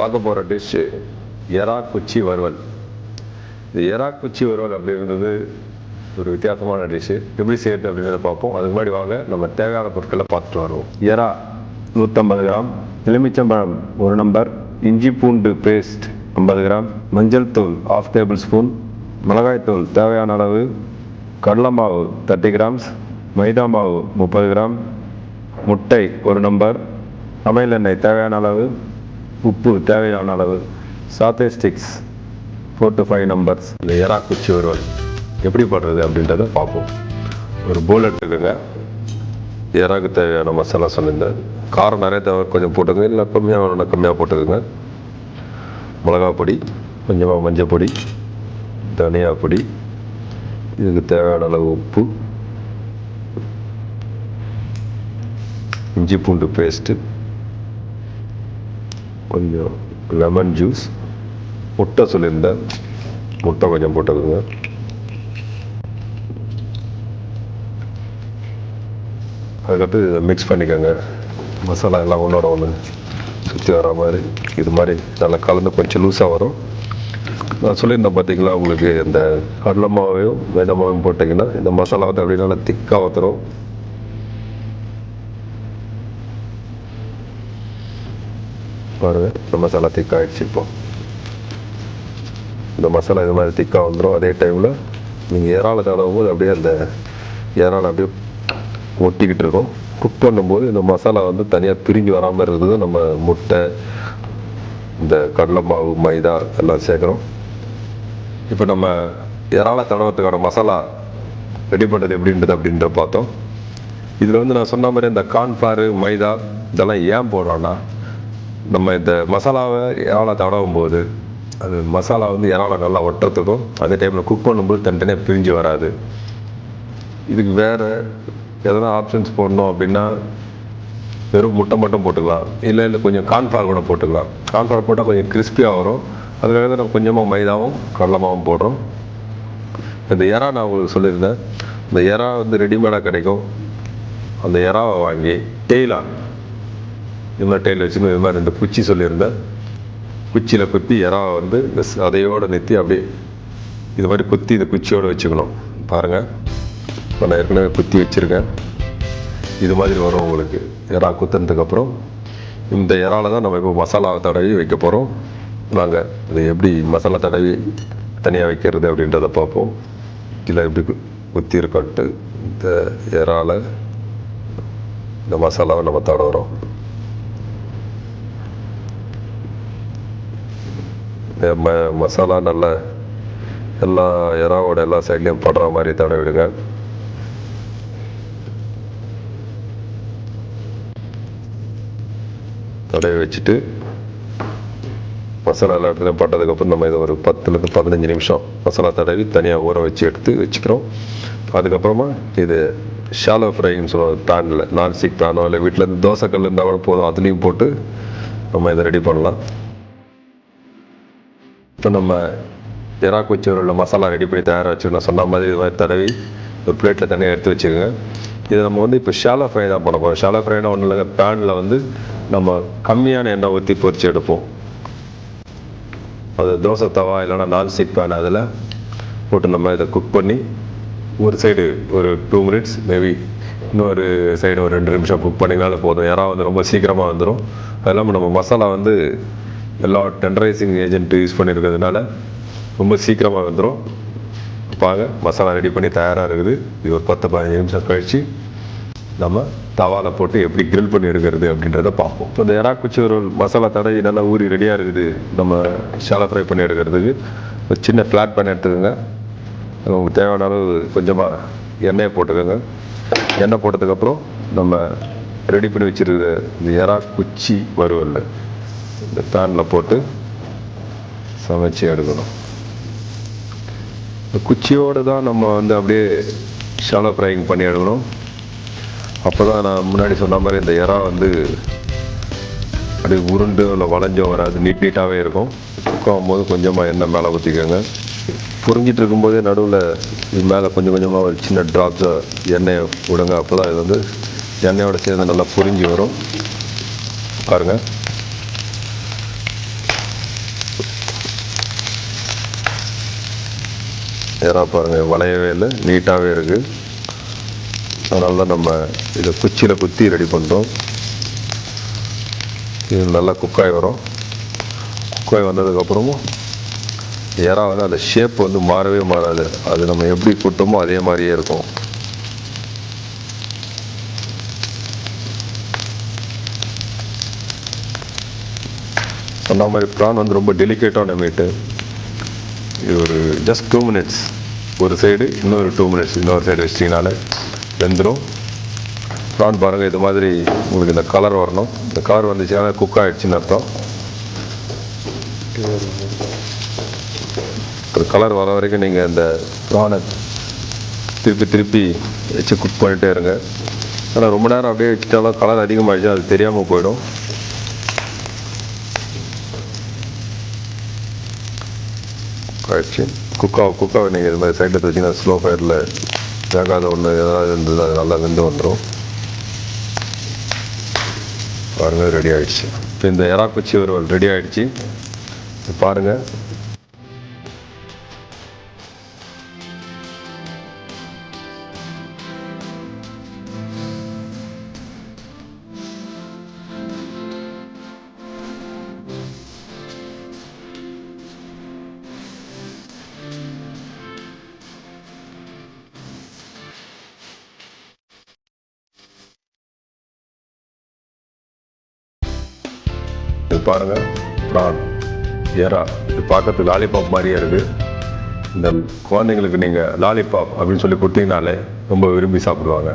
பார்க்க போகிற டிஷ்ஷு எறா குச்சி வறுவல். இது எறா குச்சி வறுவல் அப்படின்றது ஒரு வித்தியாசமான டிஷ்ஷு எப்படி செய்யறது அப்படின்றத பார்ப்போம். அதுக்கு முன்னாடி வாங்க நம்ம தேவையான பொருட்களை பார்த்துட்டு வருவோம். எறா நூற்றம்பது கிராம். எலுமிச்சம்பழம் ஒரு நம்பர் இஞ்சி பூண்டு பேஸ்ட் ஐம்பது கிராம். மஞ்சள் தூள் ஆஃப் டேபிள் ஸ்பூன் மிளகாய்த்தூள் தேவையான அளவு. கடலை மாவு தேர்ட்டி கிராம்ஸ் மைதா மாவு முப்பது கிராம். முட்டை ஒரு நம்பர் சமையல் எண்ணெய் தேவையான அளவு. உப்பு தேவையான அளவு satay sticks four to five numbers இந்த எறா குச்சி வருவல் எப்படி பண்ணுறது அப்படின்றத பார்ப்போம். ஒரு போல் எடுத்துக்கோங்க. எறாக்கு தேவையான மசாலா சொல்லியிருந்தேன் காரம் நிறைய தேவை கொஞ்சம் போட்டுக்கோங்க. இல்லை கம்மியாக வேணும்னா கம்மியாக போட்டுக்கோங்க. மிளகா பொடி கொஞ்சமாக மஞ்சள் பொடி தனியா பொடி இதுக்கு தேவையான அளவு உப்பு இஞ்சி பூண்டு பேஸ்ட்டு கொஞ்சம் லெமன் ஜூஸ் முட்டை சொல்லியிருந்தேன். முட்டை கொஞ்சம் போட்டுக்கோங்க. அதுக்கடுத்து இதை மிக்ஸ் பண்ணிக்கோங்க. மசாலா எல்லாம் ஒன்றோட ஒன்று சுற்றி வர மாதிரி. இது மாதிரி நல்லா கலந்து கொஞ்சம் லூஸாக வரும். நான் சொல்லியிருந்தேன் பார்த்தீங்களா உங்களுக்கு இந்த கடலை மாவையும் வெதை மாவையும் போட்டிங்கன்னா இந்த மசாலா வந்து அப்படியே நல்லா திக்காக வந்துடும் பாருங்க. இந்த மசாலா திக்காகிடுச்சு இப்போ. இந்த மசாலா இது மாதிரி திக்காக வந்துடும் அதே டைமில் நீங்கள் இறாலை தடவும் போது அப்படியே அந்த இறால் அப்படியே ஒட்டிக்கிட்டு இருக்கும். குக் பண்ணும்போது இந்த மசாலா வந்து தனியாக பிரிஞ்சு வராமல் இருக்குது நம்ம முட்டை இந்த கடலை மாவு மைதா எல்லாம் சேர்க்குறோம். இப்போ நம்ம இறாலை தடவத்துக்கான மசாலா ரெடி பண்ணுறது எப்படின்றது அப்படின்ற பார்த்தோம். இதில் வந்து நான் சொன்ன மாதிரி இந்த கார்ன்ஃப்ளவர் மைதா இதெல்லாம் ஏன் போடுறோன்னா நம்ம இந்த மசாலாவை இறாலை தடவும் போது அது மசாலா வந்து இறாலை நல்லா ஒட்டுறதுக்கும் அதே டைமில் குக் பண்ணும்போது தனித்தனியாக பிரிஞ்சு வராது. இதுக்கு வேறு எதனா ஆப்ஷன்ஸ் போடணும் அப்படின்னா வெறும் முட்டை மட்டும் போட்டுக்கலாம். இல்லை இல்லை கொஞ்சம் கார்ன்ஃப்ளவர் கூட போட்டுக்கலாம். கார்ன்ஃப்ளவர் போட்டால் கொஞ்சம் கிறிஸ்பியாக வரும். அதுக்காக தான் நம்ம கொஞ்சமாக மைதாவும் கடலமாகவும் போடுறோம் இந்த எறா நான் உங்களுக்கு சொல்லியிருந்தேன். இந்த எறா வந்து ரெடிமேடாக கிடைக்கும். அந்த எறாவை வாங்கி டெய்லா இது மாதிரி டெய்ல் வச்சுன்னு இது மாதிரி ரெண்டு குச்சி சொல்லியிருந்தேன் குச்சியில் குத்தி இறா வந்து இந்த நிறுத்தி அப்படியே இது மாதிரி குத்தி இந்த குச்சியோடு வச்சுக்கணும். பாருங்கள் இப்போ நான் ஏற்கனவே குத்தி வச்சுருக்கேன். இது மாதிரி வரும் உங்களுக்கு. இறா குத்துனதுக்கப்புறம் இந்த இறால தான் நம்ம இப்போ மசாலா தடவி வைக்க போகிறோம் நாங்கள் இது எப்படி மசாலா தடவி தனியாக வைக்கிறது அப்படின்றத பார்ப்போம். இதில் எப்படி கு- குத்தி இருக்கட்டு இந்த இறால இந்த மசாலாவை நம்ம தடவுறோம். ம மசாலா நல்ல எல்லா இறாவோட எல்லா சைட்லேயும் படுற மாதிரி தடவிடுங்க தடவி வச்சுட்டு மசாலா எல்லா இடத்துலையும் பட்டதுக்கப்புறம் நம்ம இதை ஒரு பத்துலேருந்து பதினஞ்சு நிமிஷம் மசாலா தடவி தனியாக ஊற வச்சு எடுத்து வச்சுக்கிறோம். அதுக்கப்புறமா இது ஷாலோ ஃப்ரைன்னு சொல்லுவோம் பேனில் நான்ஸ்டிக் பேனோ இல்லை வீட்டில் இருந்து தோசைக்கல் இருந்தால் கூட போதும் அதுலேயும் போட்டு நம்ம இதை ரெடி பண்ணலாம். இப்போ நம்ம எறா குச்சி உள்ள மசாலா ரெடி பண்ணி தயாராக வச்சு சொன்ன மாதிரி இது மாதிரி தடவி ஒரு பிளேட்டில் தனியாக எடுத்து வச்சுக்கோங்க. இது நம்ம வந்து இப்போ ஷாலோ ஃப்ரை தான் பண்ண போகிறோம் ஷாலோ ஃப்ரைனா ஒன்றும் இல்லைங்க. பேனில் வந்து நம்ம கம்மியான எண்ணெய் ஊற்றி பொறிச்சு எடுப்போம். அது தோசை தவா இல்லைன்னா சீட் பேன் அதில் போட்டு நம்ம இதை குக் பண்ணி ஒரு சைடு ஒரு டூ மினிட்ஸ் மேபி இன்னொரு சைடு ஒரு ரெண்டு நிமிஷம் குக் பண்ணிங்கனாலும் போதும். யாராவது வந்து ரொம்ப சீக்கிரமாக வந்துடும் அது இல்லாமல் நம்ம மசாலா வந்து எல்லா டெண்டரைசிங் ஏஜென்ட் யூஸ் பண்ணியிருக்கிறதுனால ரொம்ப சீக்கிரமாக வந்துடும் பாங்க மசாலா ரெடி பண்ணி தயாராக இருக்குது. இது ஒரு பத்து பதினஞ்சு நிமிஷம் கழித்து நம்ம தவால போட்டு எப்படி கிரில் பண்ணி எடுக்கிறது அப்படின்றத பார்ப்போம். இப்போ இந்த எறா குச்சி ஒரு மசாலா தடவி நல்லா ஊறி ரெடியாக இருக்குது. நம்ம ஷாலோ ஃப்ரை பண்ணி எடுக்கிறதுக்கு. ஒரு சின்ன ஃப்ளாட் பண்ணி எடுத்துக்கோங்க. உங்களுக்கு தேவையான அளவு கொஞ்சமாக எண்ணெயை போட்டுக்கோங்க. எண்ணெய் போட்டதுக்கப்புறம் நம்ம ரெடி பண்ணி வச்சிருக்கிற இந்த எறா குச்சி வறுவல். இந்த பேனில் போட்டு சமைச்சு எடுக்கணும். இந்த குச்சியோடு தான் நம்ம வந்து அப்படியே ஷாலோ ஃப்ரைங் பண்ணி எடுக்கணும். அப்போ தான் நான் முன்னாடி சொன்ன மாதிரி இந்த இறா வந்து அப்படியே உருண்டு இல்லை வளைஞ்சோ வராது நீட் நீட்டாகவே இருக்கும். குக்காகும் போது கொஞ்சமாக எண்ணெய் மேலே ஊற்றிக்கோங்க. புரிஞ்சிட்டு இருக்கும்போதே நடுவில் இது மேலே கொஞ்சம் கொஞ்சமாக ஒரு சின்ன ட்ராப்ஸை எண்ணெயை விடுங்க. அப்போ தான் இது வந்து எண்ணெயோட சேர்ந்து நல்லா புரிஞ்சு வரும். பாருங்கள் ஏறா பாருங்கள் வளையவே இல்லை நீட்டாகவே இருக்குது அதனால தான் நம்ம இதை குச்சியில் குத்தி ரெடி பண்ணுறோம் இது நல்லா குக்காய் வரும். குக்காய் வந்ததுக்கப்புறமும் ஏறா வந்து அந்த ஷேப் வந்து மாறவே மாறாது. அது நம்ம எப்படி குட்டோமோ அதே மாதிரியே இருக்கும். சொன்ன மாதிரி ப்ரான் வந்து ரொம்ப டெலிகேட்டான மீட்டு இது ஒரு ஜஸ்ட் டூ மினிட்ஸ் ஒரு சைடு இன்னொரு டூ மினிட்ஸ் இன்னொரு சைடு வச்சிங்கனால வெந்துடும் ப்ரான் பாருங்கள் இது மாதிரி உங்களுக்கு இந்த கலர் வரணும். இந்த கலர் வந்துச்சுனால குக் ஆகிடுச்சின்னு அர்த்தம். ஒரு கலர் வர வரைக்கும் நீங்கள் இந்த ப்ரானை திருப்பி திருப்பி வச்சு குக் பண்ணிகிட்டே இருங்க. ஆனால் ரொம்ப நேரம் அப்படியே வச்சுட்டாலும் கலர் அதிகமாகிடுச்சு அது தெரியாமல் போயிடும். ஆயிடுச்சு. குக்காவை குக்காவை நீங்கள் இது மாதிரி சைடில் வச்சிங்கன்னா ஸ்லோ ஃபயரில் வேகாத ஒன்று ஏதாவது இருந்தது அது நல்லா வெந்து வந்துடும் பாருங்கள் ரெடி ஆகிடுச்சு இப்போ இந்த இறாக்குச்சி ஒரு ரெடி ஆகிடுச்சு பாருங்கள் இது பாருங்க. ப்ரான் ஏரா இது பார்க்கறதுக்கு லாலிபாப் மாதிரியே இருக்குது இந்த குழந்தைங்களுக்கு நீங்கள் லாலிபாப் அப்படின்னு சொல்லி கொடுத்தீங்கனாலே ரொம்ப விரும்பி சாப்பிடுவாங்க.